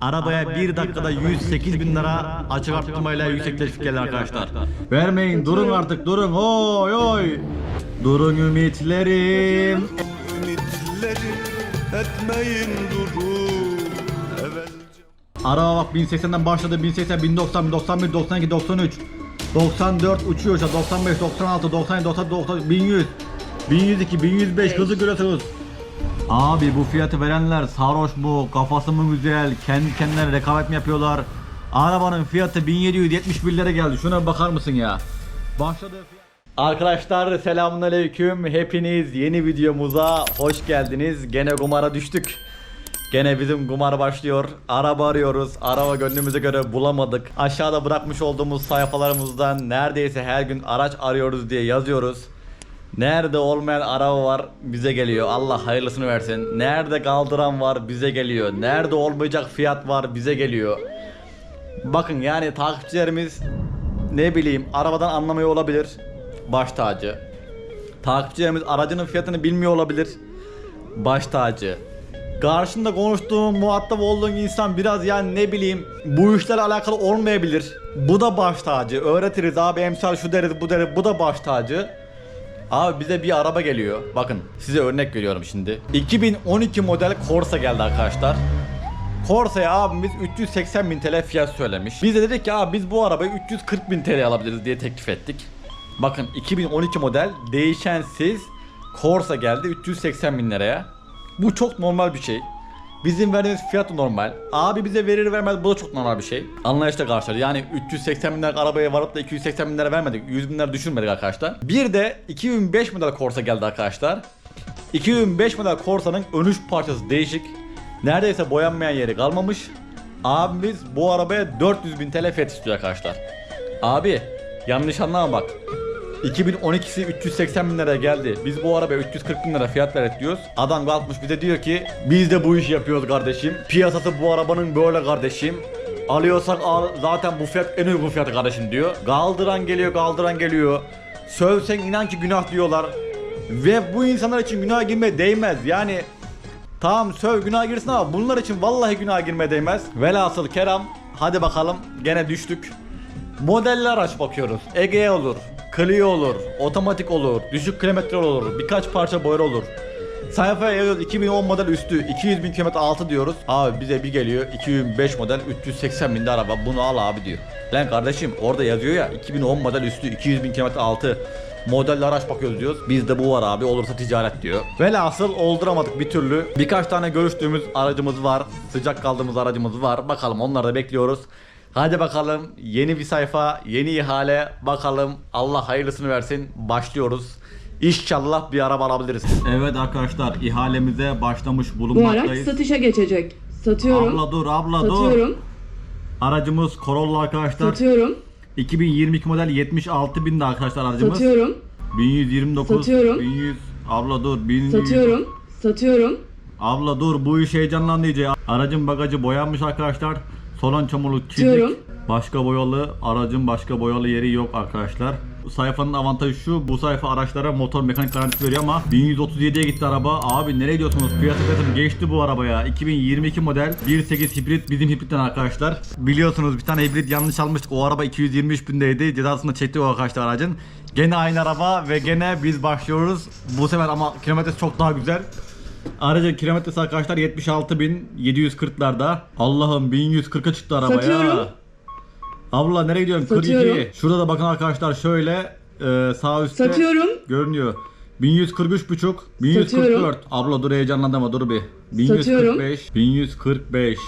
Arabaya bir dakikada 108 bin lira açık arttırmayla yüksek teşvik geldi arkadaşlar. Vermeyin durun artık durun. Oy oy. Durun ümitlerim. Ümitleri etmeyin durun. Araba bak 1080'den başladı. 1080, 1090, 1091, 92, 93, 94 uçuyor şu an 95, 96, 97, 90, 90, 1100, 1102, 1105 hızı görüyorsunuz. Abi bu fiyatı verenler sarhoş mu, kafası mı güzel, kendi kendilerine rekabet mi yapıyorlar? Arabanın fiyatı 1771 lira geldi. Şuna bakar mısın ya? Başladı. Arkadaşlar selamünaleyküm. Hepiniz yeni videomuza hoş geldiniz. Gene kumara düştük. Gene bizim kumar başlıyor. Araba arıyoruz. Araba gönlümüze göre bulamadık. Aşağıda bırakmış olduğumuz sayfalarımızdan neredeyse her gün araç arıyoruz diye yazıyoruz. Nerede olmayan araba var bize geliyor. Allah hayırlısını versin. Nerede kaldıran var bize geliyor. Nerede olmayacak fiyat var bize geliyor. Bakın yani takipçilerimiz ne bileyim arabadan anlamıyor olabilir. Baş tacı. Takipçilerimiz aracının fiyatını bilmiyor olabilir. Baş tacı. Karşında konuştuğum, muhatap olduğun insan biraz yani ne bileyim bu işlerle alakalı olmayabilir. Bu da baş tacı. Öğretiriz abi emsal şu deriz bu deriz bu da baş tacı. Abi bize bir araba geliyor. Bakın size örnek veriyorum şimdi. 2012 model Corsa geldi arkadaşlar. Corsa'ya abimiz 380 bin TL fiyat söylemiş. Biz de dedik ki abi biz bu arabayı 340 bin TL alabiliriz diye teklif ettik. Bakın 2012 model değişensiz Corsa geldi 380 bin liraya. Bu çok normal bir şey. Bizim verdiğimiz fiyat da normal. Abi bize verir vermez bu da çok normal bir şey. Anlayışla karşıladı. Yani 380 bin lira arabaya varıp da 280 bin lira vermedik. 100 bin lira düşürmedik arkadaşlar. Bir de 2005 model Corsa geldi arkadaşlar. 2005 model Corsa'nın ön üç parçası değişik. Neredeyse boyanmayan yeri kalmamış. Abimiz bu arabaya 400 bin TL fiyat istiyor arkadaşlar. Abi yanlış anlama bak. 2012'si 380 bin liraya geldi. Biz bu arabaya 340 bin lira fiyat verdik diyoruz. Adam kalkmış bize diyor ki biz de bu işi yapıyoruz kardeşim. Piyasası bu arabanın böyle kardeşim. Alıyorsak al zaten bu fiyat en uygun fiyatı kardeşim diyor. Kaldıran geliyor kaldıran geliyor. Sövsen inan ki günah diyorlar. Ve bu insanlar için günah girmeye değmez. Yani Tamam söv günah girsin ama bunlar için vallahi günah girmeye değmez. Velhasıl keram hadi bakalım gene düştük. Modeller araç bakıyoruz. Ege olur, Clio olur, otomatik olur, düşük kilometre olur, birkaç parça boya olur. Sayfaya yazıyoruz 2010 model üstü 200 bin kilometre altı diyoruz. Abi bize bir geliyor 2005 model 380 binde araba bunu al abi diyor. Lan kardeşim orada yazıyor ya 2010 model üstü 200 bin kilometre altı model araç bakıyoruz diyoruz. Bizde bu var abi olursa ticaret diyor. Velhasıl olduramadık bir türlü. Birkaç tane görüştüğümüz aracımız var. Sıcak kaldığımız aracımız var. Bakalım onları da bekliyoruz. Hadi bakalım yeni bir sayfa, yeni ihale. Bakalım Allah hayırlısını versin. Başlıyoruz. İnşallah bir araba alabiliriz. Evet arkadaşlar ihalemize başlamış Bu araç bulunmaktayız. satışa geçecek. Satıyorum. Abla dur abla dur. satıyorum. Aracımız Corolla arkadaşlar. Satıyorum. 2022 model 76 binde arkadaşlar aracımız. Satıyorum. 1129 Satıyorum. 1100 abla dur 1100 Satıyorum. Satıyorum. abla dur bu iş heyecanlandırıcı aracın bagajı boyanmış arkadaşlar solon çamurluk çizik Satıyorum. başka boyalı aracın başka boyalı yeri yok arkadaşlar. Bu sayfanın avantajı şu bu sayfa araçlara motor mekanik garantisi veriyor ama 1137'ye gitti araba. Abi nereye gidiyorsunuz? Piyasa fiyatım geçti bu arabaya. 2022 model 1.8 hibrit bizim hibritten arkadaşlar. Biliyorsunuz bir tane hibrit yanlış almıştık. O araba 223 bindeydi. Cezasını çekti o arkadaşlar aracın. Gene aynı araba ve gene biz başlıyoruz. Bu sefer ama kilometresi çok daha güzel. Aracın kilometresi arkadaşlar 76.740'larda. Allah'ım 1140'a çıktı araba Satıyorum. ya. Abla nereye gidiyorsun? Satıyorum. 42. Şurada da bakın arkadaşlar şöyle e, sağ üstte Satıyorum. görünüyor. 1143 buçuk, 1144. Satıyorum. Abla dur heyecanlandırma dur bir. 1145, 1145.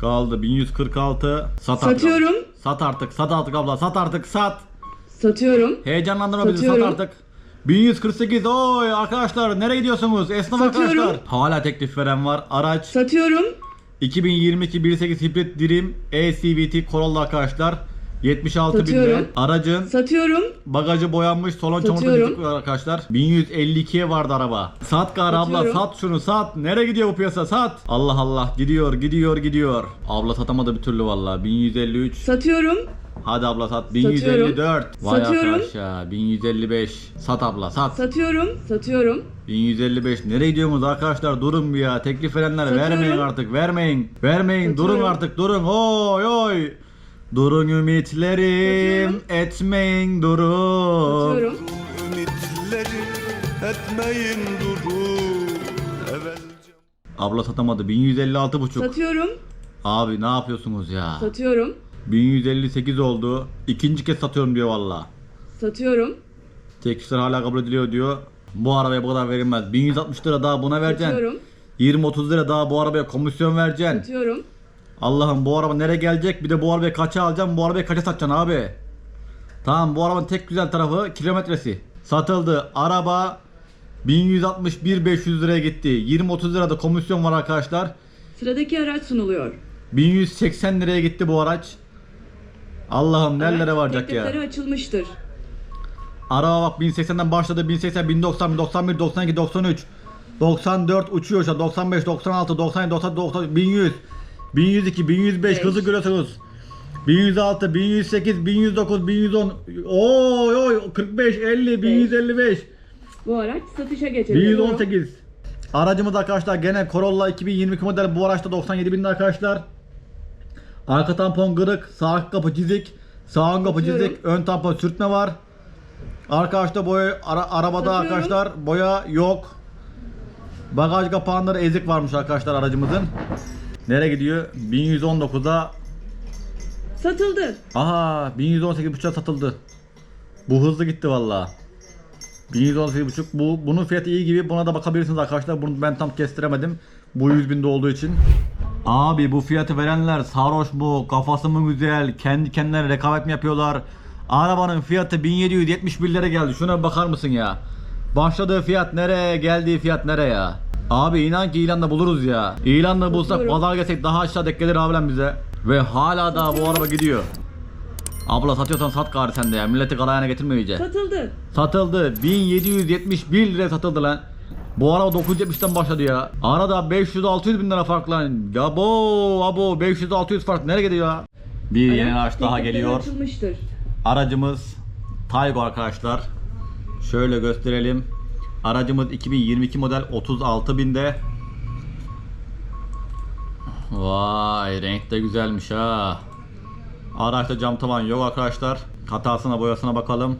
Kaldı 1146. Sat artık. Satıyorum. Sat artık, sat artık abla, sat artık, sat. Satıyorum. Heyecanlandırma bizi sat Satıyorum. artık. 1148 oy arkadaşlar nereye gidiyorsunuz? Esnaf Satıyorum. arkadaşlar. Hala teklif veren var. Araç Satıyorum. 2022 1.8 hibrit Dream e-CVT Corolla arkadaşlar. 76 binde. Satıyorum. Aracın Satıyorum. bagajı boyanmış solon çamurda Satıyorum. arkadaşlar. 1152'ye vardı araba. Sat gar abla Satıyorum. sat şunu sat. Nereye gidiyor bu piyasa sat. Allah Allah gidiyor gidiyor gidiyor. Abla satamadı bir türlü vallahi 1153. Satıyorum. Hadi abla sat. Satıyorum. 1154. Vay Satıyorum. arkadaş ya. 1155. Sat abla sat. Satıyorum. Satıyorum. 1155. Nereye gidiyorsunuz arkadaşlar? Durun bir ya. Teklif verenler Satıyorum. vermeyin artık. Vermeyin. Vermeyin. Durun Satıyorum. artık. Durun. Oy oy. Durun ümitlerim. Satıyorum. Etmeyin durun. Satıyorum. Ümitleri etmeyin durun Evvelce Abla satamadı. 1156 buçuk. Satıyorum. Abi ne yapıyorsunuz ya? Satıyorum. 1158 oldu. İkinci kez satıyorum diyor valla. Satıyorum. Teklifler hala kabul ediliyor diyor. Bu arabaya bu kadar verilmez. 1160 lira daha buna vereceksin. Satıyorum. 20-30 lira daha bu arabaya komisyon vereceksin. Satıyorum. Allah'ım bu araba nereye gelecek? Bir de bu arabayı kaça alacağım? Bu arabayı kaça satacaksın abi? Tamam bu arabanın tek güzel tarafı kilometresi. Satıldı. Araba 1161 500 liraya gitti. 20-30 lira da komisyon var arkadaşlar. Sıradaki araç sunuluyor. 1180 liraya gitti bu araç. Allah'ım nerelere varacak ya. teklifleri açılmıştır. Araba bak 1080'den başladı. 1080, 1090, 1091, 92, 93, 94 uçuyor şu an. 95, 96, 97, 90, 90, 1100, 1102, 1105 Beş. hızı görüyorsunuz. 1106, 1108, 1109, 1110, oy oy 45, 50, 1155, Bu araç satışa geçecek. 1118. Aracımız arkadaşlar gene Corolla 2022 model bu araçta 97 bin arkadaşlar. Arka tampon kırık, sağ kapı çizik, sağ ön kapı çizik, ön tampon sürtme var. Arkadaşta boya ara- arabada Satıyorum. arkadaşlar boya yok. Bagaj kapağında da ezik varmış arkadaşlar aracımızın. Nereye gidiyor? 1119'a Satıldı. Aha 1118 buçuğa satıldı. Bu hızlı gitti valla. 1118 buçuk. Bu bunun fiyatı iyi gibi. Buna da bakabilirsiniz arkadaşlar. Bunu ben tam kestiremedim. Bu 100 binde olduğu için. Abi bu fiyatı verenler sarhoş mu? Kafası mı güzel? Kendi kendilerine rekabet mi yapıyorlar? Arabanın fiyatı 1771 lira geldi. Şuna bir bakar mısın ya? Başladığı fiyat nereye? Geldiği fiyat nereye ya? Abi inan ki ilanda buluruz ya. İlanla bulsak pazar geçsek daha aşağı denk gelir abilen bize. Ve hala daha bu araba gidiyor. Abla satıyorsan sat gari sen de ya. Milleti karayana getirme iyice. Satıldı. Satıldı. 1771 liraya satıldı lan. Bu araba 970'ten başladı ya. Arada 500-600 bin lira fark lan. Abo abo 500-600 fark nereye gidiyor ya? Bir yeni araç daha geliyor. Aracımız Taygo arkadaşlar. Şöyle gösterelim. Aracımız 2022 model 36 binde. Vay renk de güzelmiş ha. Araçta cam tavan yok arkadaşlar. Hatasına boyasına bakalım.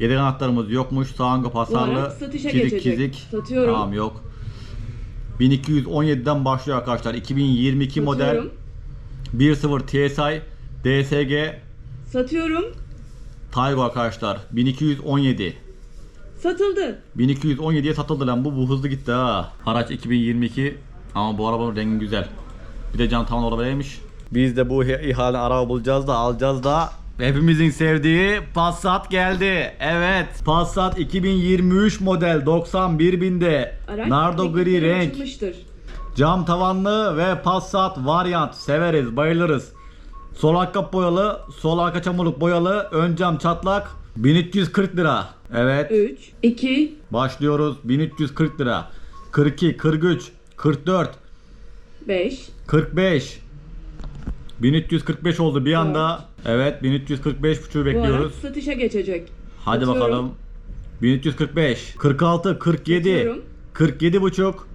Yedek anahtarımız yokmuş. Sağ ön Bu hasarlı. araç satışa Çizik geçecek. çizik. Satıyorum. Tamam yok. 1217'den başlıyor arkadaşlar. 2022 model Satıyorum. 1.0 TSI DSG Satıyorum. Taygo arkadaşlar 1217 Satıldı. 1217'ye satıldı lan bu bu hızlı gitti ha. Araç 2022 ama bu arabanın rengi güzel. Bir de cam tavan arabaymış. Biz de bu ihale araba bulacağız da alacağız da hepimizin sevdiği Passat geldi. Evet Passat 2023 model 91 binde Araç Nardo gri renk açılmıştır. Cam tavanlı ve Passat varyant severiz, bayılırız. Sol arka boyalı, sol arka çamurluk boyalı, ön cam çatlak 1340 lira. Evet. 3, 2, Başlıyoruz 1340 lira. 42, 43, 44, 5, 45. 1345 oldu bir anda. Evet 1345 buçuğu Bu araç bekliyoruz. satışa geçecek. Hadi Satıyorum. bakalım. 1345, 46, 47, Satıyorum. 47 buçuk,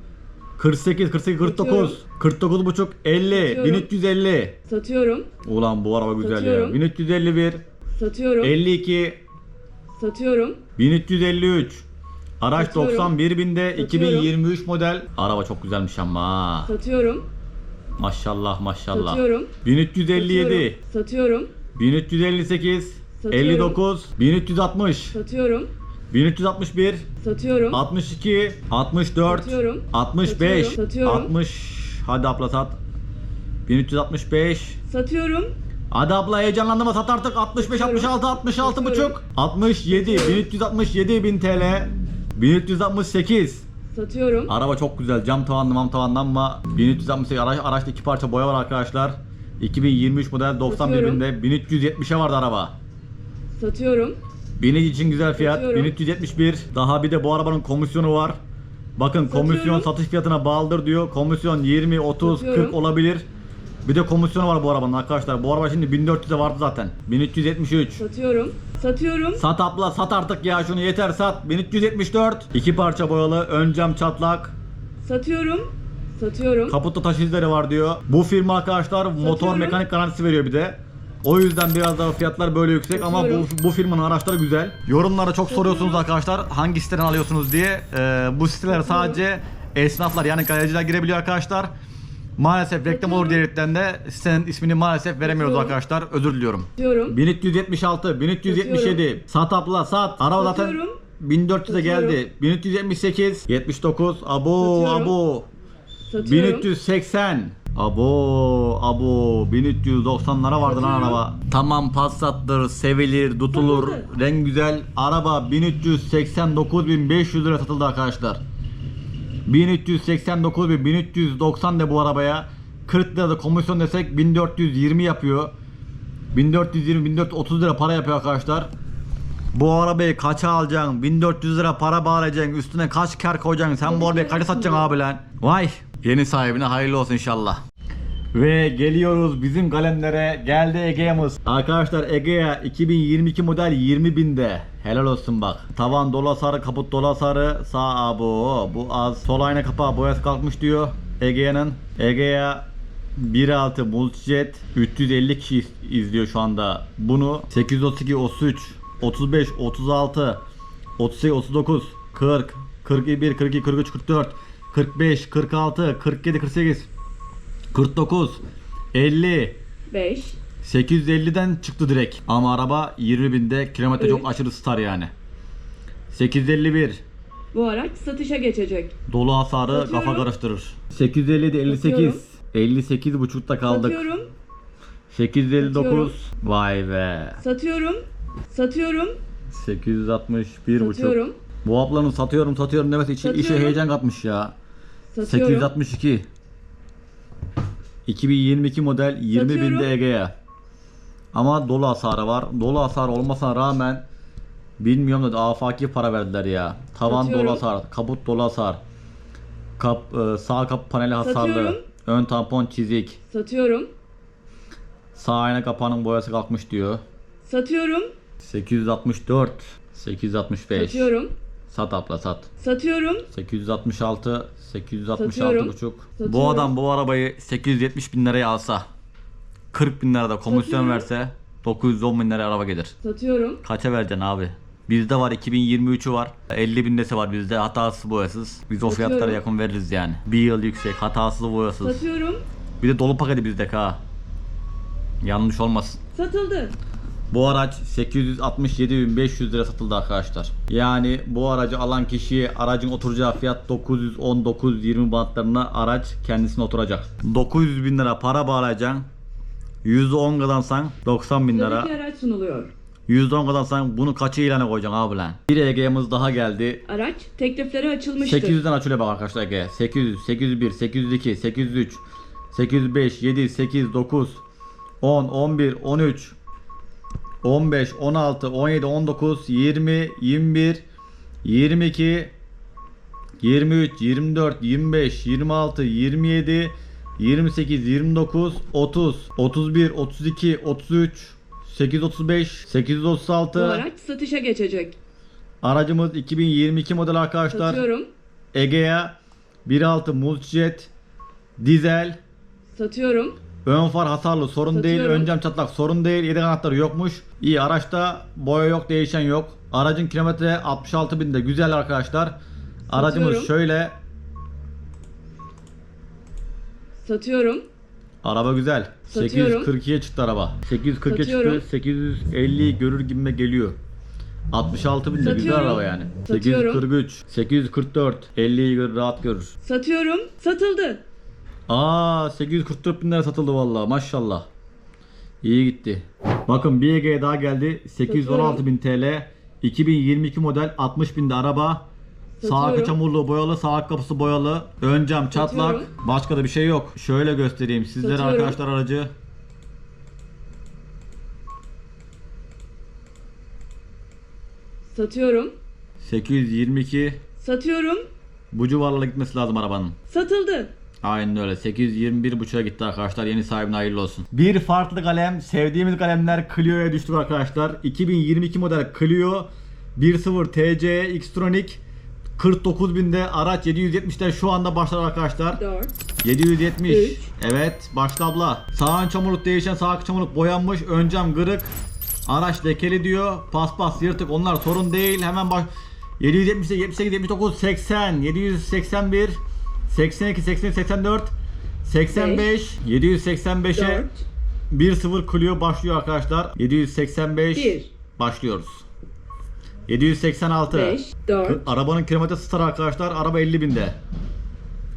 48, 48, 49, 49 buçuk, 50, Satıyorum. 1350. Satıyorum. Ulan bu araba güzel ya. Satıyorum. 1351, Satıyorum. 52, Satıyorum. 1353. Araç Satıyorum. 91 binde Satıyorum. 2023 model. Araba çok güzelmiş ama. ha. Satıyorum. Maşallah maşallah. Satıyorum. 1357, Satıyorum. 1358, Satıyorum. 59, 1360, Satıyorum. 1361, Satıyorum. 62, 64, Satıyorum. 65, Satıyorum. Satıyorum. 60. Hadi abla sat. 1365. Satıyorum. Hadi abla heyecanlanma sat artık. 65, Satıyorum. 66, 66 Satıyorum. buçuk. 67, Satıyorum. 1367 bin TL. 1368. Satıyorum. Araba çok güzel. Cam tavanlı mam tavanlı ama 1368 araç, araçta iki parça boya var arkadaşlar. 2023 model 91 Satıyorum. binde 1370'e vardı araba. Satıyorum. Binici için güzel fiyat. Satıyorum. 1371. Daha bir de bu arabanın komisyonu var. Bakın komisyon Satıyorum. satış fiyatına bağlıdır diyor. Komisyon 20, 30, Satıyorum. 40 olabilir. Bir de komisyonu var bu arabanın arkadaşlar. Bu araba şimdi 1400'e vardı zaten. 1373. Satıyorum. Satıyorum. Sat abla sat artık ya şunu yeter sat. 1374. İki parça boyalı ön cam çatlak. Satıyorum. Satıyorum. Kaputta taş izleri var diyor. Bu firma arkadaşlar motor Satıyorum. mekanik garantisi veriyor bir de. O yüzden biraz daha fiyatlar böyle yüksek ama bu, Satıyorum. bu firmanın araçları güzel. Yorumlara çok soruyorsunuz arkadaşlar hangi siteden alıyorsunuz diye. Ee, bu Satıyorum. sadece esnaflar yani galericiler girebiliyor arkadaşlar. Maalesef reklam olur diyerekten de sitenin ismini maalesef veremiyoruz Satıyorum. arkadaşlar. Özür diliyorum. Satıyorum. 1376, 1377. Sat abla sat. Araba zaten Satıyorum. 1400'e Satıyorum. geldi. 1378, 79. Abo Satıyorum. abo. Satıyorum. 1380. Abo abo 1390'lara vardı lan Satıyorum. araba. Tamam Passat'tır, sevilir, tutulur, Satıldı. renk güzel. Araba 1389.500 lira satıldı arkadaşlar. 1389 1390 de bu arabaya. 40 lira da komisyon desek 1420 yapıyor. 1420 1430 lira para yapıyor arkadaşlar. Bu arabayı kaça alacaksın? 1400 lira para bağlayacaksın. Üstüne kaç kar koyacaksın? Sen bu arabayı kaça satacaksın abi lan? Vay. Yeni sahibine hayırlı olsun inşallah. Ve geliyoruz bizim kalemlere. Geldi Egea'mız. Arkadaşlar Egea 2022 model 20 binde. Helal olsun bak. Tavan dola sarı, kaput dola sarı. Sağ abo. Bu az. Sol ayna kapağı boyası kalkmış diyor. Egea'nın. Egea 1.6 Multijet 350 kişi iz- izliyor şu anda. Bunu 832, 33, 35, 36, 38, 39, 40, 41, 42, 43, 44, 45, 46, 47, 48, 49, 50, 5. 850'den çıktı direkt. Ama araba 20 binde kilometre çok aşırı star yani. 851 Bu araç satışa geçecek. dolu hasarı Satıyorum. kafa karıştırır. 857 58 Satıyorum. 58 buçukta kaldık. Satıyorum. 859 vay be. Satıyorum. Satıyorum. 861 buçuk. Satıyorum. Bu ablanın satıyorum satıyorum demesi içi, işe Satıyorum. heyecan katmış ya. Satıyorum. 862 2022 model 20 Satıyorum. binde Ege'ye. Ama dolu hasarı var. Dolu hasar olmasına rağmen bilmiyorum da afaki para verdiler ya. Tavan Satıyorum. dolu hasar, kaput dolu hasar. Kap, e, sağ kapı paneli hasarlı. Satıyorum. Ön tampon çizik. Satıyorum. Sağ ayna kapağının boyası kalkmış diyor. Satıyorum. 864 865 Satıyorum. Sat abla sat. Satıyorum. 866 866 Satıyorum. buçuk. Bu Satıyorum. adam bu arabayı 870 bin liraya alsa 40 bin lirada komisyon Satıyorum. verse 910 bin liraya araba gelir. Satıyorum. Kaça vereceksin abi? Bizde var 2023'ü var. 50 bindesi var bizde hatasız boyasız. Biz o Satıyorum. fiyatlara yakın veririz yani. Bir yıl yüksek hatasız boyasız. Satıyorum. Bir de dolu paketi bizde ha. Yanlış olmasın. Satıldı. Bu araç 867.500 lira satıldı arkadaşlar. Yani bu aracı alan kişiye aracın oturacağı fiyat 910-920 bantlarına araç kendisine oturacak. 900 bin lira para bağlayacaksın. %10 kazansan 90 bin lira. Sıradaki araç sunuluyor. %10 kazansan bunu kaça ilana koyacaksın abi lan? Bir Ege'miz daha geldi. Araç teklifleri açılmıştır. 800'den açılıyor bak arkadaşlar Ege. 800, 801, 802, 803, 805, 7, 8, 9, 10, 11, 13, 15, 16, 17, 19, 20, 21, 22, 23, 24, 25, 26, 27, 28, 29, 30, 31, 32, 33, 835, Bu 836. araç satışa geçecek. Aracımız 2022 model arkadaşlar. Satıyorum. Egea 1.6 Multijet Dizel Satıyorum. Ön far hasarlı sorun değil. Ön cam çatlak sorun değil. Yedek anahtarı yokmuş. İyi araçta boya yok değişen yok. Aracın kilometre 66 binde güzel arkadaşlar. Aracımız Satıyorum. şöyle. Satıyorum. Araba güzel. Satıyorum. 842'ye çıktı araba. 840'ya Satıyorum. çıktı. 850'yi görür gibime geliyor. 66 binde güzel Satıyorum. araba yani. Satıyorum. 843, 844, 50'yi görür rahat görür. Satıyorum. Satıldı. Aa 844 bin lira satıldı vallahi maşallah. İyi gitti. Bakın bir EG daha geldi. 816 bin TL. 2022 model 60 binde araba. Sağ arka çamurluğu boyalı, sağ arka kapısı boyalı, ön cam çatlak. Satıyorum. Başka da bir şey yok. Şöyle göstereyim sizlere Satıyorum. arkadaşlar aracı. Satıyorum. 822 Satıyorum. bu civarlara gitmesi lazım arabanın. Satıldı. Aynen öyle. 821.5'a gitti arkadaşlar. Yeni sahibine hayırlı olsun. Bir farklı kalem. Sevdiğimiz kalemler Clio'ya düştük arkadaşlar. 2022 model Clio 1.0 TC Xtronic 49.000'de araç 770'de şu anda başlar arkadaşlar. 4, 770. Üç. Evet başla abla. Sağ ön çamurluk değişen sağ çamurluk boyanmış. Ön cam kırık. Araç lekeli diyor. Paspas yırtık onlar sorun değil. Hemen baş 770 78 79 80 781 82 83 84 85 785'e 4, 1-0 Clio başlıyor arkadaşlar. 785 1, başlıyoruz. 786 5, 4, Arabanın kilometre star arkadaşlar. Araba 50 binde.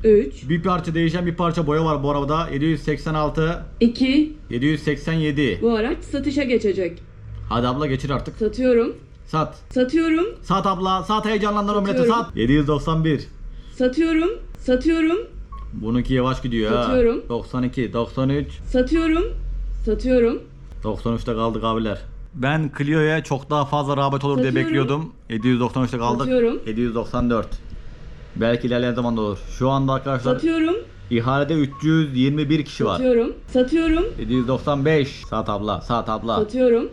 3, Bir parça değişen bir parça boya var bu arabada. 786, 2. 787. Bu araç satışa geçecek. Hadi abla geçir artık. Satıyorum. Sat. Satıyorum. Sat abla. Sat heyecanlandır millete sat. 791. Satıyorum. Satıyorum. Bununki yavaş gidiyor ha. Satıyorum. 92, 93. Satıyorum. Satıyorum. 93'te kaldık abiler. Ben Clio'ya çok daha fazla rağbet olur diye Satıyorum. bekliyordum. 793'te kaldık. Satıyorum. 794. Belki ilerleyen zamanda olur. Şu anda arkadaşlar Satıyorum. ihalede 321 kişi var. Satıyorum. Satıyorum. 795. Sat abla. Sat abla. Satıyorum.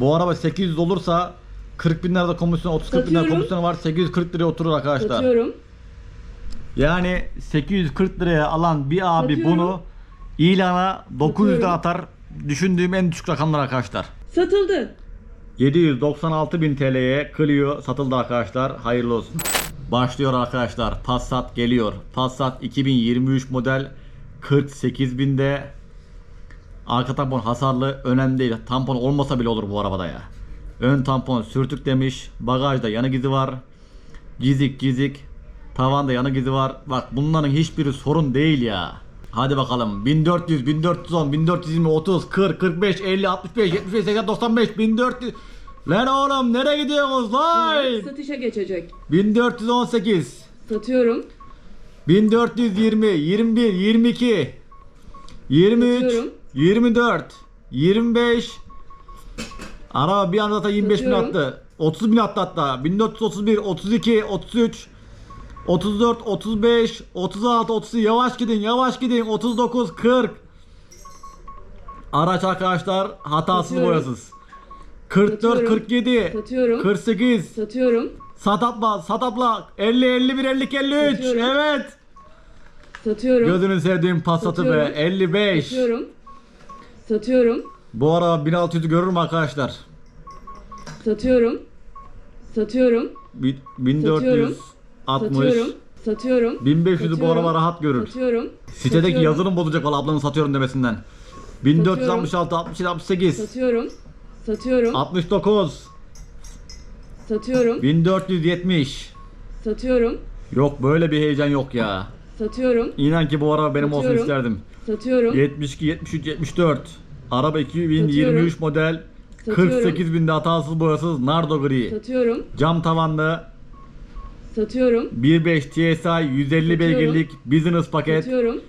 Bu araba 800 olursa 40 bin lirada komisyon 30 40 bin lira Satıyorum. komisyonu var 840 liraya oturur arkadaşlar. Satıyorum. Yani 840 liraya alan bir abi Satıyorum. bunu ilana 900'den Satıyorum. atar. Düşündüğüm en düşük rakamlar arkadaşlar. Satıldı. 796 bin TL'ye Clio satıldı arkadaşlar. Hayırlı olsun. Başlıyor arkadaşlar. Passat geliyor. Passat 2023 model 48 binde. Arka tampon hasarlı önemli değil. Tampon olmasa bile olur bu arabada ya. Ön tampon sürtük demiş. Bagajda yanık izi var. Cizik cizik. Tavanda yanık izi var. Bak bunların hiçbiri sorun değil ya. Hadi bakalım. 1400, 1410, 1420, 30, 40, 45, 50, 65, 75, 80, 95, 1400. Lan oğlum nereye gidiyorsunuz lan? araç satışa geçecek. 1418, Satıyorum. 1420, 21, 22, 23, Satıyorum. 24, 25. Araba bir anda zaten 25 bin Satıyorum. attı. 30 bin attı hatta. 1431, 32, 33, 34, 35, 36, 30 yavaş gidin yavaş gidin 39, 40. Araç arkadaşlar hatasız Satıyorum. boyasız. 44, Satıyorum. 47, Satıyorum. 48, Satıyorum. sat abla, sat abla, 50, 51, 52, 53, Satıyorum. evet. Satıyorum. Gözünü sevdiğim Passat'ı be, Satıyorum. 55. Satıyorum. Satıyorum. Bu araba 1600'ü görür mü arkadaşlar? Satıyorum. Satıyorum. Bi- 1460, Satıyorum. Satıyorum. 1500'ü bu Satıyorum. araba rahat görür. Satıyorum. Sitedeki Satıyorum. yazılım bozacak valla ablanın satıyorum demesinden. 1466, 67, 68, Satıyorum. Satıyorum. 69, Satıyorum. 1470. Satıyorum. Yok böyle bir heyecan yok ya. Satıyorum. İnan ki bu araba benim olsun Satıyorum. isterdim. Satıyorum. 72, 73, 74. Araba 2023 Satıyorum. model. Satıyorum. 48 binde hatasız boyasız nardo gri. Satıyorum. Cam tavanlı. Satıyorum. 1.5 TSI 150 Satıyorum. beygirlik business paket. Satıyorum.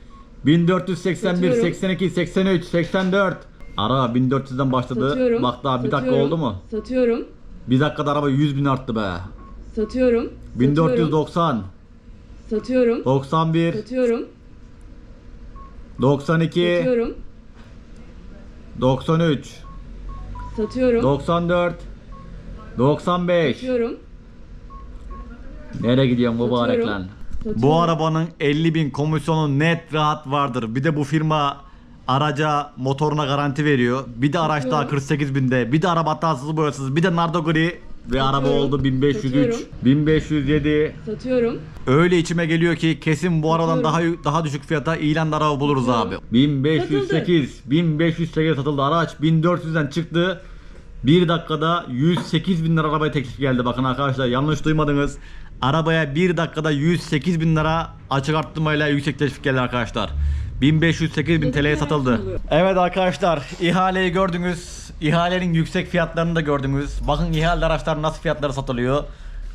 1481, Satıyorum. 82, 83, 84. Araba 1400'den başladı. Satıyorum. Bak daha bir dakika Satıyorum. oldu mu? Satıyorum. Bir dakikada araba 100 bin arttı be. Satıyorum. 1490, Satıyorum. 91, Satıyorum. 92, Satıyorum. 93, Satıyorum. 94, 95. Satıyorum. Nereye gidiyorsun mübarek Satıyorum. lan? Bu arabanın 50 bin komisyonu net rahat vardır. Bir de bu firma araca motoruna garanti veriyor. Bir de araç daha Satıyorum. 48 binde. Bir de araba hatasız boyasız. Bir de nardo gri. Ve araba Satıyorum. oldu 1503, Satıyorum. 1507. Satıyorum. Öyle içime geliyor ki kesin bu arabadan daha daha düşük fiyata ilan araba buluruz Satıyorum. abi. 1508, 1508 satıldı araç. 1400'den çıktı. Bir dakikada 108 bin lira arabaya teklif geldi. Bakın arkadaşlar yanlış duymadınız. Arabaya bir dakikada 108 bin lira açık arttırmayla yüksek teklif geldi arkadaşlar. 1508 bin TL'ye satıldı. Evet arkadaşlar ihaleyi gördünüz. İhalenin yüksek fiyatlarını da gördünüz. Bakın ihale araçlar nasıl fiyatlara satılıyor.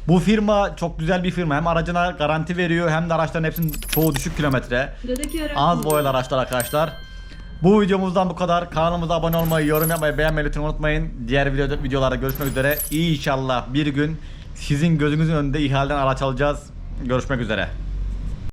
Bu firma çok güzel bir firma. Hem aracına garanti veriyor hem de araçların hepsinin çoğu düşük kilometre. Az boyalı araçlar arkadaşlar. Bu videomuzdan bu kadar. Kanalımıza abone olmayı, yorum yapmayı, beğenmeyi lütfen unutmayın. Diğer video, videolarda görüşmek üzere. İnşallah bir gün sizin gözünüzün önünde ihaleden araç alacağız. Görüşmek üzere.